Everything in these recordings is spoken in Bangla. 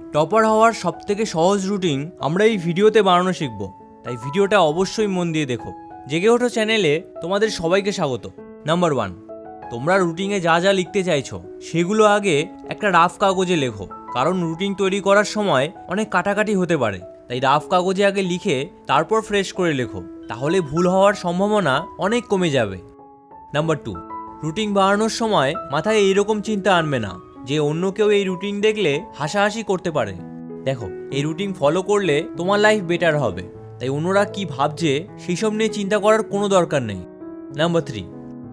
টপার হওয়ার সবথেকে সহজ রুটিন আমরা এই ভিডিওতে বানানো শিখব। তাই ভিডিওটা অবশ্যই মন দিয়ে দেখো। জেগে ওঠো চ্যানেলে, তোমাদের সবাইকে স্বাগত। নাম্বার ওয়ান, তোমরা রুটিনে যা যা লিখতে চাইছো, সেগুলো আগে একটা রাফ কাগজে লেখো। কারণ রুটিন তৈরি করার সময় অনেক কাটাকাটি হতে পারে। তাই রাফ কাগজে আগে লিখে তারপর ফ্রেশ করে লেখো। তাহলে ভুল হওয়ার সম্ভাবনা অনেক কমে যাবে। নাম্বার টু, রুটিন বানানোর সময় মাথায় এইরকম চিন্তা আনবে না। যে অন্য কেউ এই রুটিন দেখলে হাসাহাসি করতে পারে। দেখো, এই রুটিন ফলো করলে তোমার লাইফ বেটার হবে। তাই অন্যরা কি ভাবছে সেই সব নিয়ে চিন্তা করার কোনো দরকার নেই। নাম্বার থ্রি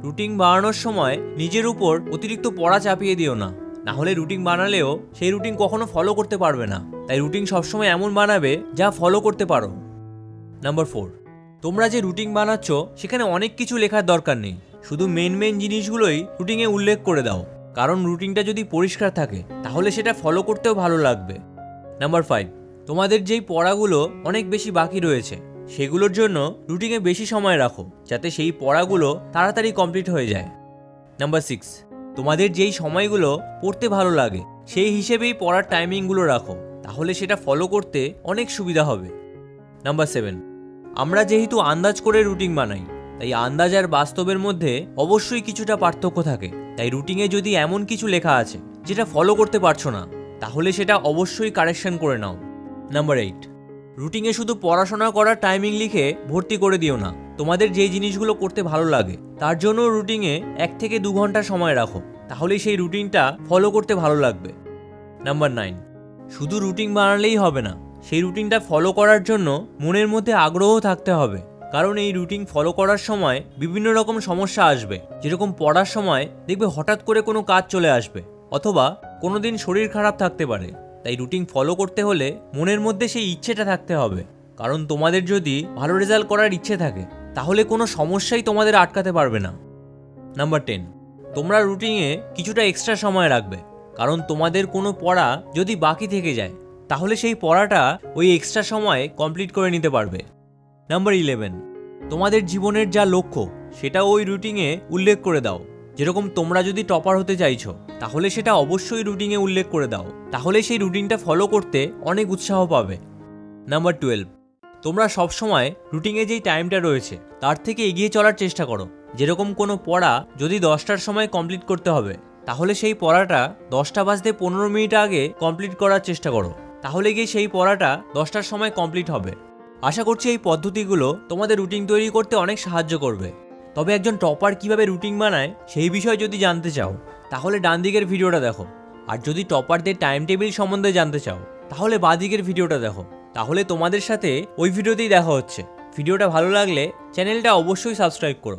রুটিন বানানোর সময় নিজের উপর অতিরিক্ত পড়া চাপিয়ে দিও না। না হলে রুটিন বানালেও সেই রুটিন কখনো ফলো করতে পারবে না। তাই রুটিন সবসময় এমন বানাবে যা ফলো করতে পারো। নাম্বার ফোর তোমরা যে রুটিন বানাচ্ছ, সেখানে অনেক কিছু লেখার দরকার নেই। শুধু মেন মেন জিনিসগুলোই রুটিনে উল্লেখ করে দাও। কারণ রুটিনটা যদি পরিষ্কার থাকে, তাহলে সেটা ফলো করতেও ভালো লাগবে। নাম্বার ফাইভ তোমাদের যেই পড়াগুলো অনেক বেশি বাকি রয়েছে, সেগুলোর জন্য রুটিনে বেশি সময় রাখো, যাতে সেই পড়াগুলো তাড়াতাড়ি কমপ্লিট হয়ে যায়। নাম্বার সিক্স তোমাদের যেই সময়গুলো পড়তে ভালো লাগে, সেই হিসেবেই পড়ার টাইমিংগুলো রাখো, তাহলে সেটা ফলো করতে অনেক সুবিধা হবে। নাম্বার সেভেন আমরা যেহেতু আন্দাজ করে রুটিন বানাই, তাই আন্দাজ আর বাস্তবের মধ্যে অবশ্যই কিছুটা পার্থক্য থাকে। তাই রুটিনে যদি এমন কিছু লেখা আছে যেটা ফলো করতে পারছ না, তাহলে সেটা অবশ্যই কারেকশন করে নাও। নাম্বার এইট রুটিনে শুধু পড়াশোনা করার টাইমিং লিখে ভর্তি করে দিও না। তোমাদের যে জিনিসগুলো করতে ভালো লাগে, তার জন্য রুটিনে এক থেকে দু ঘণ্টা সময় রাখো। তাহলে সেই রুটিনটা ফলো করতে ভালো লাগবে। নাম্বার নাইন শুধু রুটিন বানালেই হবে না, সেই রুটিনটা ফলো করার জন্য মনের মধ্যে আগ্রহ থাকতে হবে। কারণ এই রুটিন ফলো করার সময় বিভিন্ন রকম সমস্যা আসবে। যেরকম পড়ার সময় দেখবে হঠাৎ করে কোনো কাজ চলে আসবে, অথবা কোনো দিন শরীর খারাপ থাকতে পারে। তাই রুটিন ফলো করতে হলে মনের মধ্যে সেই ইচ্ছেটা থাকতে হবে। কারণ তোমাদের যদি ভালো রেজাল্ট করার ইচ্ছে থাকে, তাহলে কোনো সমস্যাই তোমাদের আটকাতে পারবে না। নাম্বার টেন তোমরা রুটিনে কিছুটা এক্সট্রা সময় রাখবে। কারণ তোমাদের কোনো পড়া যদি বাকি থেকে যায়, তাহলে সেই পড়াটা ওই এক্সট্রা সময়ে কমপ্লিট করে নিতে পারবে। নাম্বার ইলেভেন তোমাদের জীবনের যা লক্ষ্য, সেটা ওই রুটিনে উল্লেখ করে দাও। যেরকম তোমরা যদি টপার হতে চাইছো, তাহলে সেটা অবশ্যই রুটিনে উল্লেখ করে দাও। তাহলে সেই রুটিনটা ফলো করতে অনেক উৎসাহ পাবে। নাম্বার টুয়েলভ তোমরা সবসময় রুটিনে যেই টাইমটা রয়েছে, তার থেকে এগিয়ে চলার চেষ্টা করো। যেরকম কোনো পড়া যদি দশটার সময় কমপ্লিট করতে হবে, তাহলে সেই পড়াটা দশটা বাজতে পনেরো মিনিট আগে কমপ্লিট করার চেষ্টা করো। তাহলে গিয়ে সেই পড়াটা দশটার সময় কমপ্লিট হবে। আশা করছি এই পদ্ধতিগুলো তোমাদের রুটিন তৈরি করতে অনেক সাহায্য করবে। তবে একজন টপার কীভাবে রুটিন বানায় সেই বিষয়ে যদি জানতে চাও, তাহলে ডান দিকের ভিডিওটা দেখো। আর যদি টপারদের টাইম টেবিল সম্বন্ধে জানতে চাও, তাহলে বাঁ দিকের ভিডিওটা দেখো। তাহলে তোমাদের সাথে ওই ভিডিওতেই দেখা হচ্ছে। ভিডিওটা ভালো লাগলে চ্যানেলটা অবশ্যই সাবস্ক্রাইব করো।